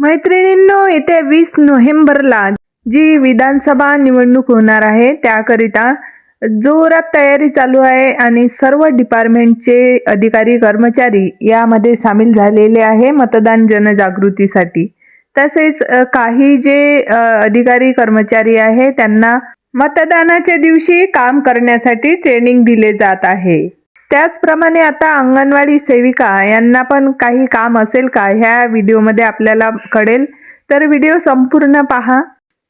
मैत्रिणींनो येत्या वीस नोव्हेंबरला जी विधानसभा निवडणूक होणार आहे त्याकरिता जोरात तयारी चालू आहे आणि सर्व डिपार्टमेंटचे अधिकारी कर्मचारी यामध्ये सामील झालेले आहे मतदान जनजागृतीसाठी. तसेच काही जे अधिकारी कर्मचारी आहे त्यांना मतदानाच्या दिवशी काम करण्यासाठी ट्रेनिंग दिले जात आहे. त्याचप्रमाणे आता अंगणवाडी सेविका यांना पण काही काम असेल का? ह्या व्हिडिओमध्ये आपल्याला कळेल. तर व्हिडिओ संपूर्ण पहा.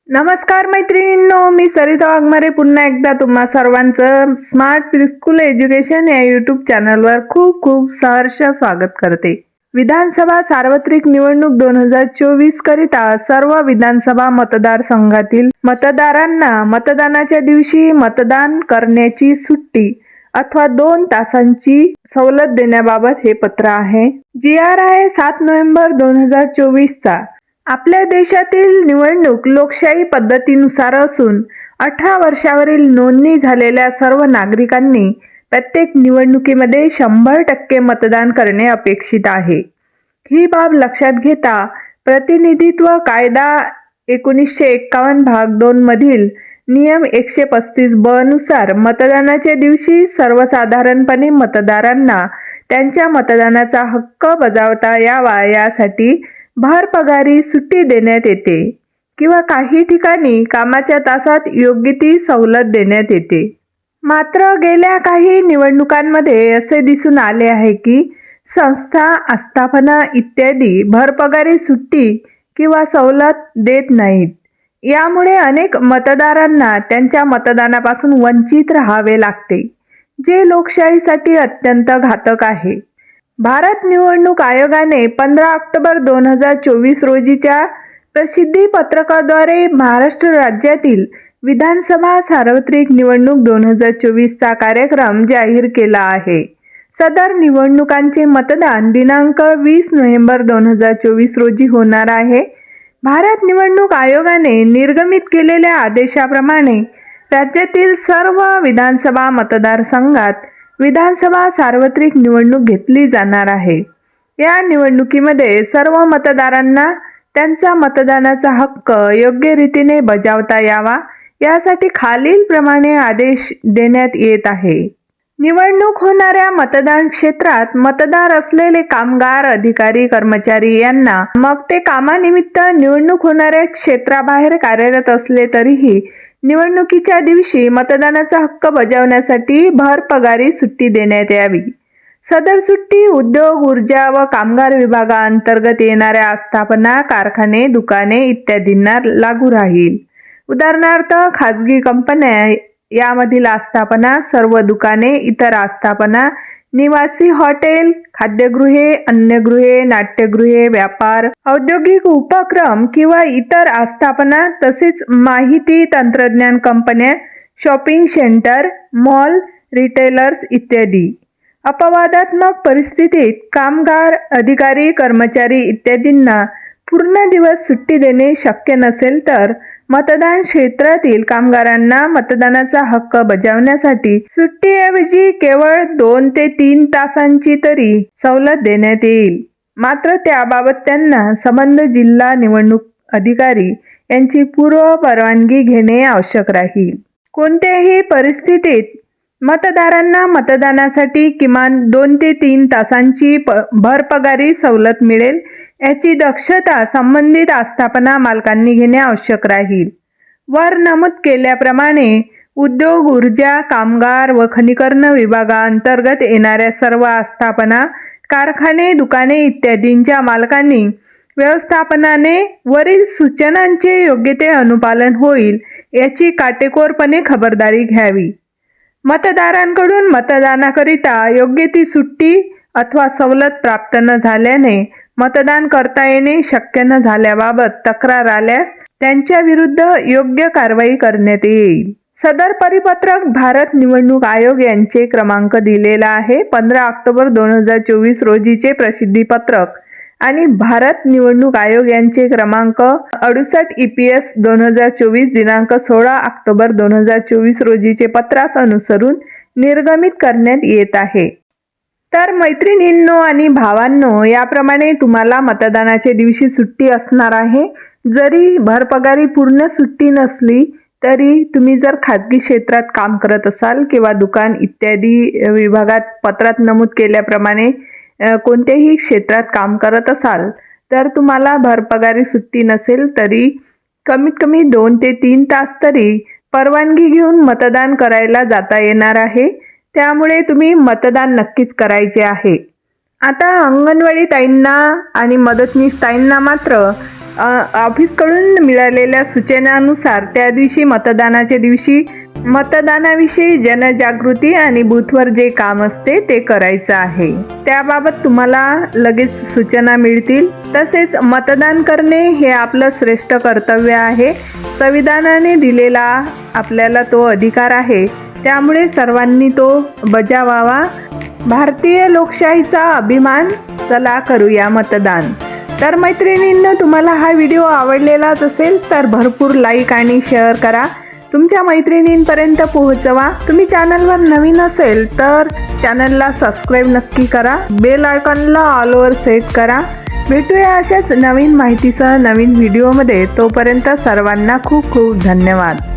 नमस्कार मैत्रिणींनो मी सरिता वाघमारे. पुन्हा एकदा तुम्हा सर्वांचं स्मार्ट प्रिस्कूल एज्युकेशन या यूट्यूब चॅनलवर खूप खूप सहर्ष स्वागत करते. विधानसभा सार्वत्रिक निवडणूक दोन हजार चोवीस करिता सर्व विधानसभा मतदारसंघातील मतदारांना मतदानाच्या दिवशी मतदान करण्याची सुट्टी अथवा दोन तासांची सवलत देण्याबाबत हे पत्र आहे. जी आर आय सात नोव्हेंबर दोन हजार चोवीसचा आपल्या देशातील निवडणूक लोकशाही पद्धतीनुसार असून अठरा वर्षावरील नोंदणी झालेल्या सर्व नागरिकांनी प्रत्येक निवडणुकीमध्ये शंभर टक्के मतदान करणे अपेक्षित आहे. ही बाब लक्षात घेता प्रतिनिधित्व कायदा एकोणीसशे एक्कावन्न भाग दोन मधील नियम एकशे पस्तीस ब नुसार मतदानाच्या दिवशी सर्वसाधारणपणे मतदारांना त्यांच्या मतदानाचा हक्क बजावता यावा यासाठी भर पगारी सुट्टी देण्यात येते किंवा काही ठिकाणी कामाच्या तासात योग्य ती सवलत देण्यात येते. मात्र गेल्या काही निवडणुकांमध्ये असे दिसून आले आहे की संस्था आस्थापना इत्यादी भरपगारी सुट्टी किंवा सवलत देत नाहीत. यामुळे अनेक मतदारांना त्यांच्या मतदानापासून वंचित राहावे लागते जे लोकशाहीसाठी अत्यंत घातक आहे. भारत निवडणूक आयोगाने पंधरा ऑक्टोबर दोन हजार चोवीस रोजीच्या प्रसिद्धी पत्रकाद्वारे महाराष्ट्र राज्यातील विधानसभा सार्वत्रिक निवडणूक दोन हजार चोवीसचा कार्यक्रम जाहीर केला आहे. सदर निवडणुकांचे मतदान दिनांक वीस नोव्हेंबर दोन हजार चोवीस रोजी होणार आहे. भारत निवडणूक आयोगाने निर्गमित केलेल्या आदेशाप्रमाणे राज्यातील सर्व विधानसभा मतदारसंघात विधानसभा सार्वत्रिक निवडणूक घेतली जाणार आहे. या निवडणुकीमध्ये सर्व मतदारांना त्यांचा मतदानाचा हक्क योग्य रीतीने बजावता यावा यासाठी खालीलप्रमाणे आदेश देण्यात येत आहे. निवडणूक होणाऱ्या मतदान क्षेत्रात मतदार असलेले कामगार अधिकारी कर्मचारी यांना मग ते कामानिमित्त निवडणूक होणाऱ्या क्षेत्राबाहेर कार्यरत असले तरीही निवडणुकीच्या दिवशी मतदानाचा हक्क बजावण्यासाठी भर पगारी सुट्टी देण्यात यावी. सदर सुट्टी उद्योग ऊर्जा व कामगार विभागाअंतर्गत येणाऱ्या आस्थापना कारखाने दुकाने इत्यादींना लागू राहील. उदाहरणार्थ खाजगी कंपन्या यामधील आस्थापना सर्व दुकाने इतर आस्थापना निवासी हॉटेल खाद्यगृहे अन्नगृहे नाट्यगृहे व्यापार औद्योगिक उपक्रम किंवा इतर आस्थापना तसेच माहिती तंत्रज्ञान कंपन्या शॉपिंग सेंटर मॉल रिटेलर्स इत्यादी. अपवादात्मक परिस्थितीत कामगार अधिकारी कर्मचारी इत्यादींना पूर्ण दिवस सुट्टी देणे शक्य नसेल तर मतदान क्षेत्रातील कामगारांना मतदानाचा हक्क बजावण्यासाठी सुट्टीऐवजी केवळ दोन ते तीन तासांची तरी सवलत देण्यात येईल. मात्र त्याबाबत त्यांना संबंध जिल्हा निवडणूक अधिकारी यांची पूर्व परवानगी घेणे आवश्यक राहील. कोणत्याही परिस्थितीत मतदारांना मतदानासाठी किमान दोन ते तीन तासांची प भरपगारी सवलत मिळेल. याची दक्षता संबंधित आस्थापना मालकांनी घेणे आवश्यक राहील. वर नमूद केल्याप्रमाणे उद्योग ऊर्जा कामगार व खनिकर्ण विभागाअंतर्गत येणाऱ्या सर्व आस्थापना कारखाने दुकाने इत्यादींच्या मालकांनी व्यवस्थापनाने वरील सूचनांचे योग्य ते अनुपालन होईल याची काटेकोरपणे खबरदारी घ्यावी. मतदारांकडून मतदानाकरिता योग्य ती सुट्टी अथवा सवलत प्राप्त न झाल्याने मतदान करता येणे शक्य न झाल्याबाबत तक्रार आल्यास त्यांच्या विरुद्ध योग्य कारवाई करण्यात येईल. सदर परिपत्रक भारत निवडणूक आयोग यांचे क्रमांक दिलेला आहे. पंधरा ऑक्टोबर दोन हजार चोवीस रोजीचे प्रसिद्धीपत्रक. आणि भारत निवडणूक आयोग यांचे क्रमांक अडुसष्ट ई पी एस दोन हजार चोवीस दिनांक सोळा ऑक्टोबर दोन हजार चोवीस रोजीचे पत्रास अनुसरून निर्गमित करण्यात येत आहे. तर मैत्रिणींनो आणि भावांनो याप्रमाणे तुम्हाला मतदानाच्या दिवशी सुट्टी असणार आहे. जरी भरपगारी पूर्ण सुट्टी नसली तरी तुम्ही जर खाजगी क्षेत्रात काम करत असाल किंवा दुकान इत्यादी विभागात पत्रात नमूद केल्याप्रमाणे कोणत्याही क्षेत्रात काम करत असाल तर तुम्हाला भरपगारी सुट्टी नसेल तरी कमीत कमी दोन ते तीन तास तरी परवानगी घेऊन मतदान करायला जाता येणार आहे. त्यामुळे तुम्ही मतदान नक्कीच करायचे आहे. आता अंगणवाडी ताईंना आणि मदतनीस ताईंना मात्र ऑफिसकडून मिळालेल्या सूचनानुसार त्या दिवशी मतदानाच्या दिवशी मतदानाविषयी जनजागृती आणि बूथवर जे काम असते ते करायचं आहे. त्याबाबत तुम्हाला लगेच सूचना मिळतील. तसेच मतदान करणे हे आपलं श्रेष्ठ कर्तव्य आहे. संविधानाने दिलेला आपल्याला तो अधिकार आहे. त्यामुळे सर्वांनी तो बजावावा. भारतीय लोकशाहीचा अभिमान. चला करूया मतदान. तर मैत्रिणींना तुम्हाला हा व्हिडिओ आवडलेलाच असेल तर भरपूर लाईक आणि शेअर करा. तुमच्या मैत्रिणींपर्यंत पोहोचवा. तुम्ही चॅनलवर नवीन असेल तर चॅनलला सबस्क्राईब नक्की करा. बेल आयकॉनला ऑलवर सेट करा. भेटूया अशाच नवीन माहितीसह नवीन व्हिडिओमध्ये. तोपर्यंत सर्वांना खूप खूप धन्यवाद.